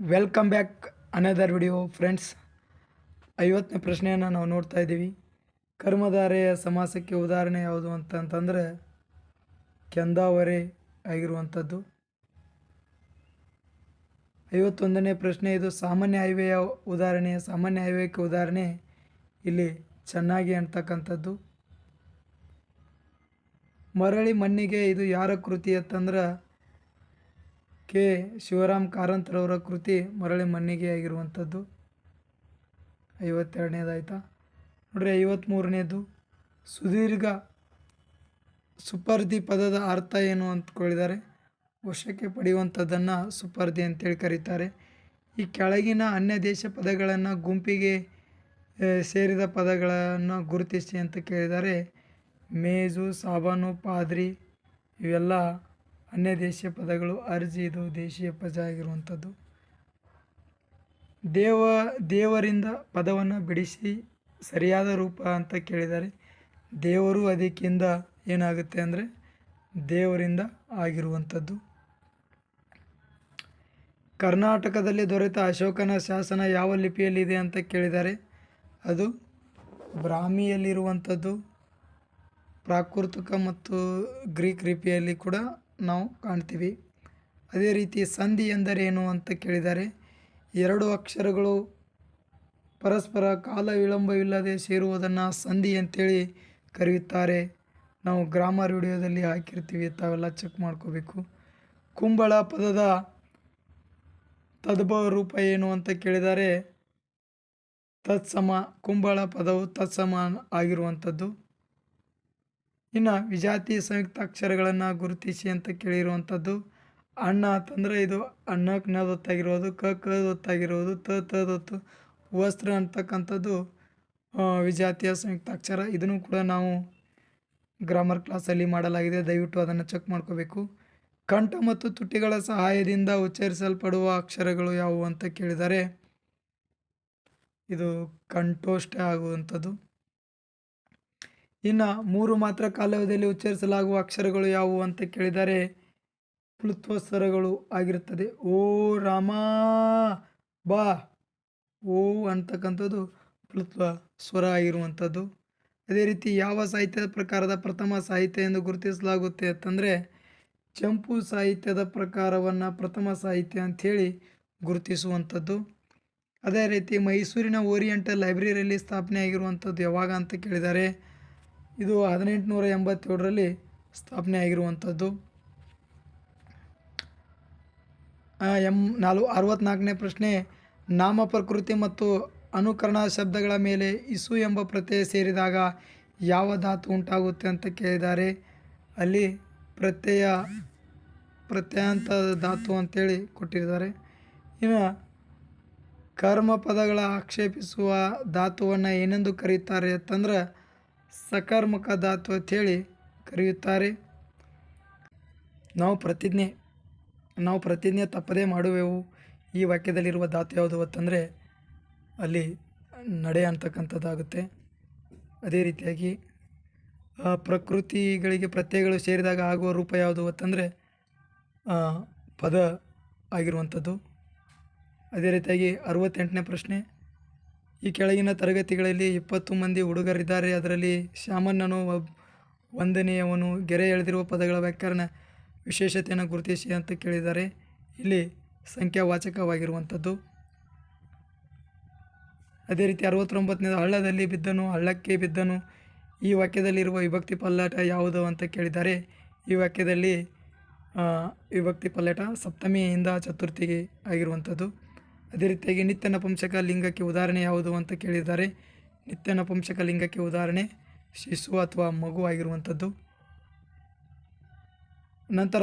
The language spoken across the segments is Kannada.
Welcome back another video friends ಐವತ್ತನೇ ಪ್ರಶ್ನೆಯನ್ನು ನಾವು ನೋಡ್ತಾ ಇದ್ದೀವಿ. ಕರ್ಮಧಾರೆಯ ಸಮಾಸಕ್ಕೆ ಉದಾಹರಣೆ ಯಾವುದು ಅಂತಂತಂದರೆ ಕೆಂದಾವರೆ ಆಗಿರುವಂಥದ್ದು. ಐವತ್ತೊಂದನೇ ಪ್ರಶ್ನೆ ಇದು ಸಾಮಾನ್ಯ ಹೈವೆಯ ಉದಾಹರಣೆ. ಸಾಮಾನ್ಯ ಹೈವೇಕ್ಕೆ ಉದಾಹರಣೆ ಇಲ್ಲಿ ಚೆನ್ನಾಗಿ ಅಂತಕ್ಕಂಥದ್ದು ಮರಳಿ ಮಣ್ಣಿಗೆ ಇದು ಯಾರ ಕೃತಿ ಅಂತಂದ್ರೆ ಕೆ. ಶಿವರಾಮ್ ಕಾರಂತರವರ ಕೃತಿ ಮರಳಿ ಮಣ್ಣಿಗೆ ಆಗಿರುವಂಥದ್ದು. ಐವತ್ತೆರಡನೇದಾಯ್ತಾ? ನೋಡ್ರಿ ಐವತ್ತ್ಮೂರನೇದು ಸುದೀರ್ಘ ಸುಪರ್ದಿ ಪದದ ಅರ್ಥ ಏನು ಅಂದ್ಕೊಂಡಿದ್ದಾರೆ ವಶಕ್ಕೆ ಪಡೆಯುವಂಥದ್ದನ್ನು ಸುಪರ್ದಿ ಅಂತೇಳಿ ಕರೀತಾರೆ. ಈ ಕೆಳಗಿನ ಅನ್ಯ ದೇಶ ಪದಗಳನ್ನು ಗುಂಪಿಗೆ ಸೇರಿದ ಪದಗಳನ್ನು ಗುರುತಿಸಿ ಅಂತ ಕೇಳಿದ್ದಾರೆ. ಮೇಜು, ಸಾಬಾನು, ಪಾದ್ರಿ ಇವೆಲ್ಲ ಅನ್ಯ ದೇಶೀಯ ಪದಗಳು ಅರ್ಜಿ ಇದು ದೇಶೀಯ ಪದ ಆಗಿರುವಂಥದ್ದು. ದೇವ, ದೇವರಿಂದ ಪದವನ್ನು ಬಿಡಿಸಿ ಸರಿಯಾದ ರೂಪ ಅಂತ ಕೇಳಿದ್ದಾರೆ ದೇವರು ಅದಕ್ಕಿಂತ ಏನಾಗುತ್ತೆ ಅಂದರೆ ದೇವರಿಂದ ಆಗಿರುವಂಥದ್ದು. ಕರ್ನಾಟಕದಲ್ಲಿ ದೊರೆತ ಅಶೋಕನ ಶಾಸನ ಯಾವ ಲಿಪಿಯಲ್ಲಿದೆ ಅಂತ ಕೇಳಿದ್ದಾರೆ ಅದು ಬ್ರಾಹ್ಮಿಯಲ್ಲಿರುವಂಥದ್ದು. ಪ್ರಾಕೃತಿಕ ಮತ್ತು ಗ್ರೀಕ್ ಲಿಪಿಯಲ್ಲಿ ಕೂಡ ನಾವು ಕಾಣ್ತೀವಿ. ಅದೇ ರೀತಿ ಸಂಧಿ ಎಂದರೇನು ಅಂತ ಕೇಳಿದ್ದಾರೆ ಎರಡು ಅಕ್ಷರಗಳು ಪರಸ್ಪರ ಕಾಲ ವಿಳಂಬವಿಲ್ಲದೆ ಸೇರುವುದನ್ನು ಸಂಧಿ ಅಂತೇಳಿ ಕರೆಯುತ್ತಾರೆ. ನಾವು ಗ್ರಾಮರ್ ವಿಡಿಯೋದಲ್ಲಿ ಹಾಕಿರ್ತೀವಿ, ತಾವೆಲ್ಲ ಚೆಕ್ ಮಾಡ್ಕೋಬೇಕು. ಕುಂಬಳ ಪದದ ತದ್ಭವ ರೂಪ ಏನು ಅಂತ ಕೇಳಿದರೆ, ತತ್ಸಮ, ಕುಂಬಳ ಪದವು ತತ್ಸಮ ಆಗಿರುವಂಥದ್ದು. ಇನ್ನು ವಿಜಾತಿ ಸಂಯುಕ್ತಾಕ್ಷರಗಳನ್ನು ಗುರುತಿಸಿ ಅಂತ ಕೇಳಿರುವಂಥದ್ದು. ಅಣ್ಣ ಅಂತಂದರೆ ಇದು ಅಣ್ಣಕ್ಕೆ ನದೊತ್ತಾಗಿರೋದು ಕ ಕ ತ ತ ವಸ್ತ್ರ ಅಂತಕ್ಕಂಥದ್ದು ವಿಜಾತಿಯ ವಿಜಾತಿಯ ಸಂಯುಕ್ತಾಕ್ಷರ ಇದನ್ನು ಕೂಡ ನಾವು ಗ್ರಾಮರ್ ಕ್ಲಾಸಲ್ಲಿ ಮಾಡಲಾಗಿದೆ. ದಯವಿಟ್ಟು ಅದನ್ನು ಚೆಕ್ ಮಾಡ್ಕೋಬೇಕು. ಕಂಠ ಮತ್ತು ತುಟಿಗಳ ಸಹಾಯದಿಂದ ಉಚ್ಚರಿಸಲ್ಪಡುವ ಅಕ್ಷರಗಳು ಯಾವುವು ಅಂತ ಕೇಳಿದರೆ, ಇದು ಕಂಠೋಷ್ಟ ಆಗುವಂಥದ್ದು. ಇನ್ನು ಮೂರು ಮಾತ್ರ ಕಾಲಾವಧಿಯಲ್ಲಿ ಉಚ್ಚರಿಸಲಾಗುವ ಅಕ್ಷರಗಳು ಯಾವುವು ಅಂತ ಕೇಳಿದರೆ ಪ್ಲುತ್ವಸ್ವರಗಳು ಆಗಿರುತ್ತದೆ. ಓ ರಾಮ ಬಾ. ಓ ಅಂತಕ್ಕಂಥದ್ದು ಪ್ಲುತ್ವ ಸ್ವರ ಆಗಿರುವಂಥದ್ದು. ಅದೇ ರೀತಿ ಯಾವ ಸಾಹಿತ್ಯದ ಪ್ರಕಾರದ ಪ್ರಥಮ ಸಾಹಿತ್ಯ ಎಂದು ಗುರುತಿಸಲಾಗುತ್ತೆ ಅಂತಂದರೆ ಚಂಪು ಸಾಹಿತ್ಯದ ಪ್ರಕಾರವನ್ನು ಪ್ರಥಮ ಸಾಹಿತ್ಯ ಅಂಥೇಳಿ ಗುರುತಿಸುವಂಥದ್ದು. ಅದೇ ರೀತಿ ಮೈಸೂರಿನ ಓರಿಯೆಂಟಲ್ ಲೈಬ್ರರಿಯಲ್ಲಿ ಸ್ಥಾಪನೆ ಆಗಿರುವಂಥದ್ದು ಯಾವಾಗ ಅಂತ ಕೇಳಿದ್ದಾರೆ ಇದು ಹದಿನೆಂಟುನೂರ ಎಂಬತ್ತೇಳರಲ್ಲಿ ಸ್ಥಾಪನೆ ಆಗಿರುವಂಥದ್ದು. ಎಂ, ನಾಲ್ಕು, ಅರವತ್ನಾಲ್ಕನೇ ಪ್ರಶ್ನೆ, ನಾಮ ಪ್ರಕೃತಿ ಮತ್ತು ಅನುಕರಣ ಶಬ್ದಗಳ ಮೇಲೆ ಇಸು ಎಂಬ ಪ್ರತ್ಯಯ ಸೇರಿದಾಗ ಯಾವ ಧಾತು ಉಂಟಾಗುತ್ತೆ ಅಂತ ಕೇಳಿದ್ದಾರೆ. ಅಲ್ಲಿ ಪ್ರತ್ಯಯ ಪ್ರತ್ಯಯಾಂತ ಧಾತು ಅಂತೇಳಿ ಕೊಟ್ಟಿದ್ದಾರೆ. ಇನ್ನು ಕರ್ಮ ಪದಗಳ ಆಕ್ಷೇಪಿಸುವ ಧಾತುವನ್ನು ಏನೆಂದು ಕರೀತಾರೆ ಅಂತಂದ್ರೆ ಸಕರ್ಮಕ ಧಾತು ಅಂಥೇಳಿ ಕರೆಯುತ್ತಾರೆ. ನಾವು ಪ್ರತಿಜ್ಞೆ ನಾವು ಪ್ರತಿಜ್ಞೆ ತಪ್ಪದೇ ಮಾಡುವೆವು. ಈ ವಾಕ್ಯದಲ್ಲಿರುವ ಧಾತು ಯಾವುದು ಅಂತಂದರೆ ಅಲ್ಲಿ ನಡೆ ಅಂತಕ್ಕಂಥದ್ದಾಗುತ್ತೆ. ಅದೇ ರೀತಿಯಾಗಿ ಪ್ರಕೃತಿಗಳಿಗೆ ಪ್ರತ್ಯಯಗಳು ಸೇರಿದಾಗ ಆಗುವ ರೂಪ ಯಾವುದು ಅಂತಂದರೆ ಪದ ಆಗಿರುವಂಥದ್ದು. ಅದೇ ರೀತಿಯಾಗಿ ಅರವತ್ತೆಂಟನೇ ಪ್ರಶ್ನೆ ಈ ಕೆಳಗಿನ ತರಗತಿಗಳಲ್ಲಿ ಇಪ್ಪತ್ತು ಮಂದಿ ಹುಡುಗರಿದ್ದಾರೆ. ಅದರಲ್ಲಿ ಶ್ಯಾಮಣ್ಣನು ಒಬ್, ಒಂದನೆಯವನು. ಗೆರೆ ಎಳೆದಿರುವ ಪದಗಳ ವ್ಯಾಕರಣ ವಿಶೇಷತೆಯನ್ನು ಗುರುತಿಸಿ ಅಂತ ಕೇಳಿದ್ದಾರೆ. ಇಲ್ಲಿ ಸಂಖ್ಯಾವಾಚಕವಾಗಿರುವಂಥದ್ದು. ಅದೇ ರೀತಿ ಅರವತ್ತೊಂಬತ್ತನೇದು, ಹಳ್ಳದಲ್ಲಿ ಬಿದ್ದನು, ಹಳ್ಳಕ್ಕೆ ಬಿದ್ದನು. ಈ ವಾಕ್ಯದಲ್ಲಿರುವ ವಿಭಕ್ತಿ ಪಲ್ಲಟ ಯಾವುದು ಅಂತ ಕೇಳಿದ್ದಾರೆ. ಈ ವಾಕ್ಯದಲ್ಲಿ ವಿಭಕ್ತಿ ಪಲ್ಲಟ ಸಪ್ತಮಿಯಿಂದ ಚತುರ್ಥಿಗೆ ಆಗಿರುವಂಥದ್ದು. ಅದೇ ರೀತಿಯಾಗಿ ನಿತ್ಯ ನಪುಂಸಕ ಲಿಂಗಕ್ಕೆ ಉದಾಹರಣೆ ಯಾವುದು ಅಂತ ಕೇಳಿದ್ದಾರೆ ನಿತ್ಯ ನಪುಂಸಕ ಲಿಂಗಕ್ಕೆ ಉದಾಹರಣೆ ಶಿಶು ಅಥವಾ ಮಗು ಆಗಿರುವಂಥದ್ದು. ನಂತರ,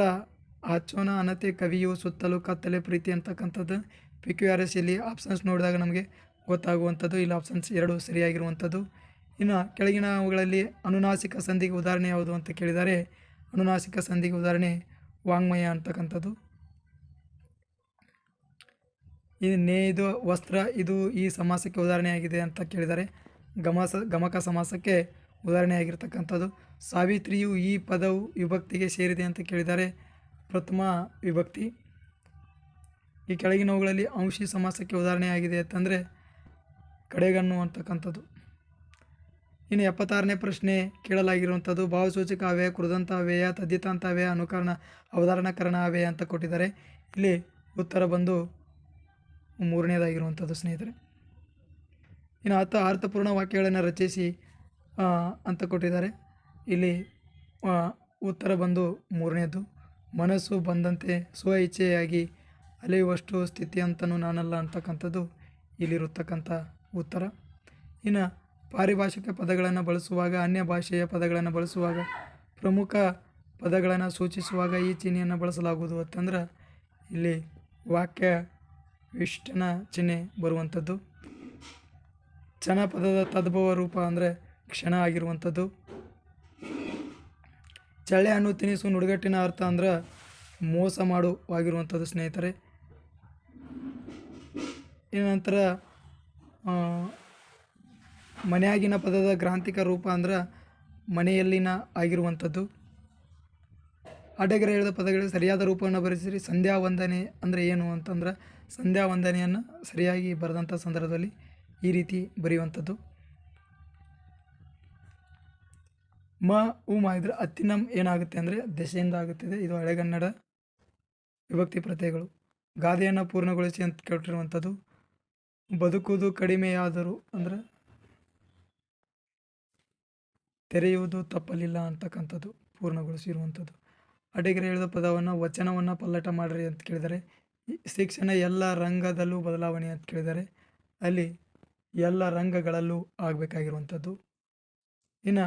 ಆಚೋನ ಅನತೆ ಕವಿಯು ಸುತ್ತಲೂ ಕತ್ತಲೆ ಪ್ರೀತಿ ಅಂತಕ್ಕಂಥದ್ದು. ಪಿ ಕ್ಯೂ ಆರ್ ಎಸ್ ಇಲ್ಲಿ ಆಪ್ಷನ್ಸ್ ನೋಡಿದಾಗ ನಮಗೆ ಗೊತ್ತಾಗುವಂಥದ್ದು. ಇಲ್ಲಿ ಆಪ್ಷನ್ಸ್ ಎರಡು ಸರಿಯಾಗಿರುವಂಥದ್ದು. ಇನ್ನು ಕೆಳಗಿನ ಅವುಗಳಲ್ಲಿ ಅನುನಾಸಿಕ ಸಂಧಿಗೆ ಉದಾಹರಣೆ ಯಾವುದು ಅಂತ ಕೇಳಿದರೆ, ಅನುನಾಸಿಕ ಸಂಧಿಗೆ ಉದಾಹರಣೆ ವಾಂಗ್ಮಯ ಅಂತಕ್ಕಂಥದ್ದು. ಇದು ನೇ, ಇದು ವಸ್ತ್ರ, ಇದು ಈ ಸಮಾಸಕ್ಕೆ ಉದಾಹರಣೆಯಾಗಿದೆ ಅಂತ ಕೇಳಿದ್ದಾರೆ ಗಮಸ, ಗಮಕ ಸಮಾಸಕ್ಕೆ ಉದಾಹರಣೆಯಾಗಿರ್ತಕ್ಕಂಥದ್ದು. ಸಾವಿತ್ರಿಯು ಈ ಪದವು ವಿಭಕ್ತಿಗೆ ಸೇರಿದೆ ಅಂತ ಕೇಳಿದ್ದಾರೆ ಪ್ರಥಮ ವಿಭಕ್ತಿ. ಈ ಕೆಳಗಿನವುಗಳಲ್ಲಿ ಅಂಶಿ ಸಮಾಸಕ್ಕೆ ಉದಾಹರಣೆಯಾಗಿದೆ ಅಂತಂದರೆ ಕಡೆಗಣ್ಣು ಅಂತಕ್ಕಂಥದ್ದು. ಇನ್ನು ಎಪ್ಪತ್ತಾರನೇ ಪ್ರಶ್ನೆ ಕೇಳಲಾಗಿರುವಂಥದ್ದು, ಭಾವಸೂಚಕ ಅವ್ಯಯ ಕೃದಂತ ಅವ್ಯಯ ಅನುಕರಣ, ಅವಧಾರಣಕರಣ ಅವ್ಯಯ ಅಂತ ಕೊಟ್ಟಿದ್ದಾರೆ. ಇಲ್ಲಿ ಉತ್ತರ ಬಂದು ಮೂರನೇದಾಗಿರುವಂಥದ್ದು ಸ್ನೇಹಿತರೆ. ಇನ್ನು ಆತ ಅರ್ಥಪೂರ್ಣ ವಾಕ್ಯಗಳನ್ನು ರಚಿಸಿ ಅಂತ ಕೊಟ್ಟಿದ್ದಾರೆ. ಇಲ್ಲಿ ಉತ್ತರ ಬಂದು ಮೂರನೇದು, ಮನಸ್ಸು ಬಂದಂತೆ ಸ್ವ ಇಚ್ಛೆಯಾಗಿ ಅಲೆಯುವಷ್ಟು ಸ್ಥಿತಿ ಅಂತನೂ ನಾನಲ್ಲ ಅಂತಕ್ಕಂಥದ್ದು ಇಲ್ಲಿರತಕ್ಕಂಥ ಉತ್ತರ. ಇನ್ನು ಪಾರಿಭಾಷಿಕ ಪದಗಳನ್ನು ಬಳಸುವಾಗ, ಅನ್ಯ ಭಾಷೆಯ ಪದಗಳನ್ನು ಬಳಸುವಾಗ, ಪ್ರಮುಖ ಪದಗಳನ್ನು ಸೂಚಿಸುವಾಗ ಈ ಚಿಹ್ನೆಯನ್ನು ಬಳಸಲಾಗುವುದು ಅಂತಂದ್ರೆ, ಇಲ್ಲಿ ವಾಕ್ಯ ವಿಷ್ಟನ ಚಿಹ್ನೆ ಬರುವಂಥದ್ದು. ಚನ ಪದದ ತದ್ಭವ ರೂಪ ಅಂದರೆ ಕ್ಷಣ ಆಗಿರುವಂಥದ್ದು. ಚಳ್ಳೆ ಹಣ್ಣು ತಿನಿಸು ನುಡುಗಟ್ಟಿನ ಅರ್ಥ ಅಂದ್ರೆ ಮೋಸ ಮಾಡುವಾಗಿರುವಂಥದ್ದು ಸ್ನೇಹಿತರೆ. ಇನ್ನು ನಂತರ ಮನೆಯಾಗಿನ ಪದದ ಗ್ರಾಂತಿಕ ರೂಪ ಅಂದ್ರೆ ಮನೆಯಲ್ಲಿನ ಆಗಿರುವಂಥದ್ದು. ಅಡ್ಡಗೆರೆ ಹೇಳಿದ ಪದಗಳಿಗೆ ಸರಿಯಾದ ರೂಪವನ್ನು ಬರೆಸಿರಿ. ಸಂಧ್ಯಾ ವಂದನೆ ಅಂದರೆ ಏನು ಅಂತಂದ್ರೆ ಸಂಧ್ಯಾ ವಂದನೆಯನ್ನು ಸರಿಯಾಗಿ ಬರೆದಂಥ ಸಂದರ್ಭದಲ್ಲಿ ಈ ರೀತಿ ಬರೆಯುವಂಥದ್ದು. ಮ, ಉ ಮಾಡಿದ್ರೆ ಅತ್ತಿನಂ ಏನಾಗುತ್ತೆ ಅಂದರೆ ದೆಸೆಯಿಂದ ಆಗುತ್ತಿದೆ. ಇದು ಹಳೆಗನ್ನಡ ವಿಭಕ್ತಿ ಪ್ರತ್ಯಯಗಳು. ಗಾದೆಯನ್ನು ಪೂರ್ಣಗೊಳಿಸಿ ಅಂತ ಕೇಳ್ತಿರುವಂಥದ್ದು. ಬದುಕುವುದು ಕಡಿಮೆಯಾದರೂ ಅಂದರೆ ತೆರೆಯುವುದು ತಪ್ಪಲಿಲ್ಲ ಅಂತಕ್ಕಂಥದ್ದು, ಪೂರ್ಣಗೊಳಿಸಿರುವಂಥದ್ದು. ಅಡಿಗೆರೆ ಹೇಳಿದ ಪದವನ್ನು ವಚನವನ್ನು ಪಲ್ಲಟ ಮಾಡಿರಿ ಅಂತ ಕೇಳಿದರೆ ಶಿಕ್ಷಣ ಎಲ್ಲ ರಂಗದಲ್ಲೂ ಬದಲಾವಣೆ ಅಂತ ಕೇಳಿದರೆ, ಅಲ್ಲಿ ಎಲ್ಲ ರಂಗಗಳಲ್ಲೂ ಆಗಬೇಕಾಗಿರುವಂಥದ್ದು. ಇನ್ನು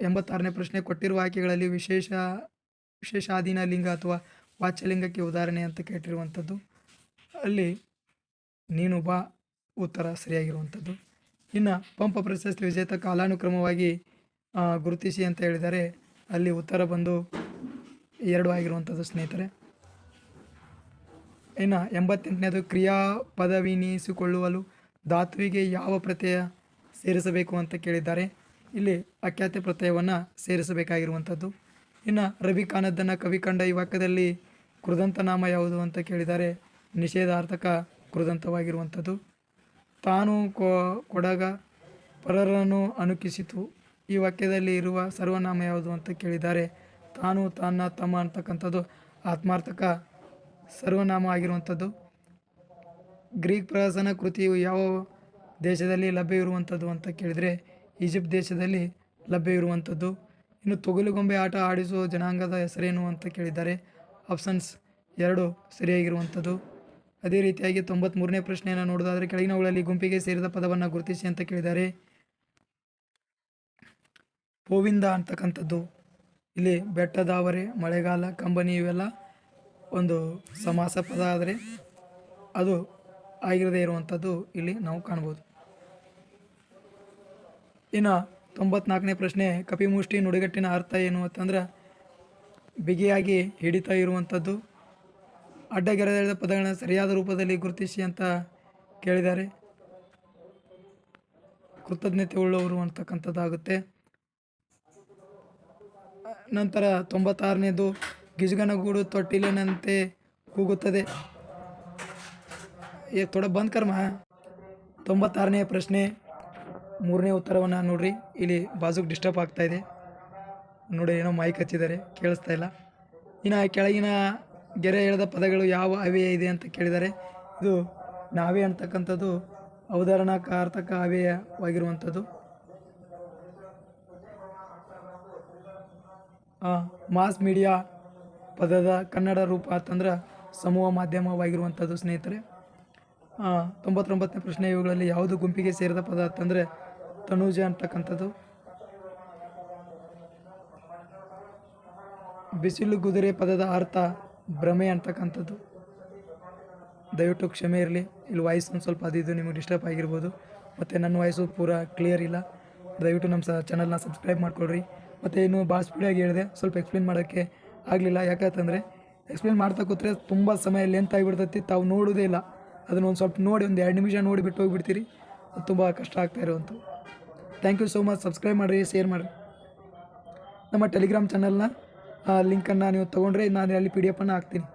ಎಂಬತ್ತಾರನೇ ಪ್ರಶ್ನೆ, ಕೊಟ್ಟಿರುವ ಆಯ್ಕೆಗಳಲ್ಲಿ ವಿಶೇಷ, ವಿಶೇಷಾಧೀನ ಲಿಂಗ ಅಥವಾ ವಾಚ್ಯಲಿಂಗಕ್ಕೆ ಉದಾಹರಣೆ ಅಂತ ಕೇಟಿರುವಂಥದ್ದು ಅಲ್ಲಿ ನೀನು ಬಾ, ಉತ್ತರ ಸರಿಯಾಗಿರುವಂಥದ್ದು. ಇನ್ನು ಪಂಪ ಪ್ರಶಸ್ತಿ ವಿಜೇತ ಕಾಲಾನುಕ್ರಮವಾಗಿ ಗುರುತಿಸಿ ಅಂತ ಹೇಳಿದರೆ, ಅಲ್ಲಿ ಉತ್ತರ ಬಂದು ಎರಡು ಆಗಿರುವಂಥದ್ದು ಸ್ನೇಹಿತರೆ. ಇನ್ನು ಎಂಬತ್ತೆಂಟನೇದು ಕ್ರಿಯಾ ಪದವಿನಿಸಿಕೊಳ್ಳುವಲು ಧಾತುವಿಗೆ ಯಾವ ಪ್ರತ್ಯಯ ಸೇರಿಸಬೇಕು ಅಂತ ಕೇಳಿದ್ದಾರೆ. ಇಲ್ಲಿ ಅಖ್ಯಾತಿ ಪ್ರತ್ಯಯವನ್ನು ಸೇರಿಸಬೇಕಾಗಿರುವಂಥದ್ದು. ಇನ್ನು ರವಿ ಕಾನದ್ದನ್ನು ಕವಿ ಕಂಡ ಈ ವಾಕ್ಯದಲ್ಲಿ ಕೃದಂತ ನಾಮ ಯಾವುದು ಅಂತ ಕೇಳಿದ್ದಾರೆ ನಿಷೇಧಾರ್ಥಕ ಕೃದಂತವಾಗಿರುವಂಥದ್ದು. ತಾನು ಕೊಡಗ ಪರರನ್ನು ಅನುಕಿಸಿತು. ಈ ವಾಕ್ಯದಲ್ಲಿ ಇರುವ ಸರ್ವನಾಮ ಯಾವುದು ಅಂತ ಕೇಳಿದ್ದಾರೆ. ತಾನು ತನ್ನ ತಮ್ಮ ಅಂತಕ್ಕಂಥದ್ದು ಆತ್ಮಾರ್ಥಕ ಸರ್ವನಾಮ ಆಗಿರುವಂಥದ್ದು ಗ್ರೀಕ್ ಪ್ರವಾಸನ ಕೃತಿಯು ಯಾವ ದೇಶದಲ್ಲಿ ಲಭ್ಯವಿರುವಂಥದ್ದು ಅಂತ ಕೇಳಿದರೆ ಈಜಿಪ್ಟ್ ದೇಶದಲ್ಲಿ ಲಭ್ಯವಿರುವಂಥದ್ದು. ಇನ್ನು ತೊಗಲುಗೊಂಬೆ ಆಟ ಆಡಿಸುವ ಜನಾಂಗದ ಹೆಸರೇನು ಅಂತ ಕೇಳಿದ್ದಾರೆ ಆಪ್ಷನ್ಸ್ ಎರಡು ಸರಿಯಾಗಿರುವಂಥದ್ದು. ಅದೇ ರೀತಿಯಾಗಿ ತೊಂಬತ್ತ್ಮೂರನೇ ಪ್ರಶ್ನೆಯನ್ನು ನೋಡೋದಾದರೆ ಕೆಳಗಿನವುಗಳಲ್ಲಿ ಗುಂಪಿಗೆ ಸೇರಿದ ಪದವನ್ನು ಗುರುತಿಸಿ ಅಂತ ಕೇಳಿದ್ದಾರೆ ಗೋವಿಂದ ಅಂತಕ್ಕಂಥದ್ದು. ಇಲ್ಲಿ ಬೆಟ್ಟದಾವರೆ, ಮಳೆಗಾಲ, ಕಂಬನಿ ಇವೆಲ್ಲ ಒಂದು ಸಮಾಸ ಪದ ಆದರೆ ಅದು ಆಗಿರದೇ ಇರುವಂಥದ್ದು ಇಲ್ಲಿ ನಾವು ಕಾಣ್ಬೋದು. ಇನ್ನು ತೊಂಬತ್ನಾಲ್ಕನೇ ಪ್ರಶ್ನೆ, ಕಪಿಮುಷ್ಟಿ ನುಡಿಗಟ್ಟಿನ ಅರ್ಥ ಏನು ಅಂತಂದ್ರೆ ಬಿಗಿಯಾಗಿ ಹಿಡಿತಾ ಇರುವಂಥದ್ದು. ಅಡ್ಡಗೆರೆದ ಪದಗಳನ್ನ ಸರಿಯಾದ ರೂಪದಲ್ಲಿ ಗುರುತಿಸಿ ಅಂತ ಕೇಳಿದ್ದಾರೆ. ಕೃತಜ್ಞತೆ ಉಳ್ಳವರು ಅಂತಕ್ಕಂಥದ್ದಾಗುತ್ತೆ. ನಂತರ ತೊಂಬತ್ತಾರನೇದು ಗಿಜಗನಗೂಡು ತೊಟ್ಟಿಲಿನಂತೆ ಕೂಗುತ್ತದೆ. ಏ ಥೋಡ ಬಂದ್ ಕರ್ಮ. ತೊಂಬತ್ತಾರನೇ ಪ್ರಶ್ನೆ. ಮೂರನೇ ಉತ್ತರವನ್ನು ನೋಡ್ರಿ. ಇಲ್ಲಿ ಬಾಜುಗೆ ಡಿಸ್ಟರ್ಬ್ ಆಗ್ತಾ ಇದೆ. ನೋಡಿ ಏನೋ ಮೈಕ್ ಹಚ್ಚಿದ್ದಾರೆ ಕೇಳಿಸ್ತಾ ಇಲ್ಲ. ಇನ್ನು ಕೆಳಗಿನ ಗೆರೆ ಎಳೆದ ಪದಗಳು ಯಾವ ಅವ್ಯಯ ಇದೆ ಅಂತ ಕೇಳಿದ್ದಾರೆ ಇದು ನಾವೇ ಅಂತಕ್ಕಂಥದ್ದು ಅವಧಾರಣಾಕಾರ್ಥಕ ಅವ್ಯಯವಾಗಿರುವಂಥದ್ದು ಮಾಸ್ ಮೀಡಿಯಾ ಪದದ ಕನ್ನಡ ರೂಪ ಅಂತಂದ್ರೆ ಸಮೂಹ ಮಾಧ್ಯಮವಾಗಿರುವಂಥದ್ದು ಸ್ನೇಹಿತರೆ. ತೊಂಬತ್ತೊಂಬತ್ತನೇ ಪ್ರಶ್ನೆ, ಇವುಗಳಲ್ಲಿ ಯಾವುದು ಗುಂಪಿಗೆ ಸೇರಿದ ಪದ ಅಂತಂದರೆ ತನುಜ ಅಂತಕ್ಕಂಥದ್ದು. ಬಿಸಿಲು ಕುದುರೆ ಪದದ ಅರ್ಥ ಭ್ರಮೆ ಅಂತಕ್ಕಂಥದ್ದು. ದಯವಿಟ್ಟು ಕ್ಷಮೆ ಇರಲಿ. ಇಲ್ಲಿ ವಾಯ್ಸ್ ಒಂದು ಸ್ವಲ್ಪ ಅದಿದ್ದು ನಿಮಗೆ ಡಿಸ್ಟರ್ಬ್ ಆಗಿರ್ಬೋದು. ಮತ್ತು ನನ್ನ ವಾಯ್ಸು ಪೂರಾ ಕ್ಲಿಯರ್ ಇಲ್ಲ. ದಯವಿಟ್ಟು ನಮ್ಮ ಸ ಚಾನಲ್ನ ಸಬ್ಸ್ಕ್ರೈಬ್ ಮಾಡ್ಕೊಳ್ರಿ. ಮತ್ತು ಇನ್ನು ಭಾಳ ಸ್ಪೀಡಾಗಿ ಹೇಳಿದೆ. ಸ್ವಲ್ಪ ಎಕ್ಸ್ಪ್ಲೇನ್ ಮಾಡೋಕ್ಕೆ ಆಗಲಿಲ್ಲ. ಯಾಕಂತಂದರೆ ಎಕ್ಸ್ಪ್ಲೇನ್ ಮಾಡ್ತಾ ಕೂತ್ರೆ ತುಂಬ ಸಮಯ ಲೆಂತ್ ಆಗಿಬಿಡ್ತೈತಿ. ತಾವು ನೋಡೋದೇ ಇಲ್ಲ. ಅದನ್ನು ಒಂದು ಸ್ವಲ್ಪ ನೋಡಿ, ಒಂದು ಎರಡು ನಿಮಿಷ ನೋಡಿ ಬಿಟ್ಟು ಹೋಗಿಬಿಡ್ತೀರಿ. ಅದು ತುಂಬ ಕಷ್ಟ ಆಗ್ತಾ ಇರುವಂಥ thank you so much subscribe ಮಾಡಿರಿ ಶೇರ್ ಮಾಡಿರಿ. ನಮ್ಮ ಟೆಲಿಗ್ರಾಮ್ ಚಾನಲ್ನ ಲಿಂಕನ್ನು ನೀವು ತೊಗೊಂಡ್ರೆ ನಾನು ಅಲ್ಲಿ ಪಿ ಡಿ ಎಫನ್ನು ಹಾಕ್ತೀನಿ.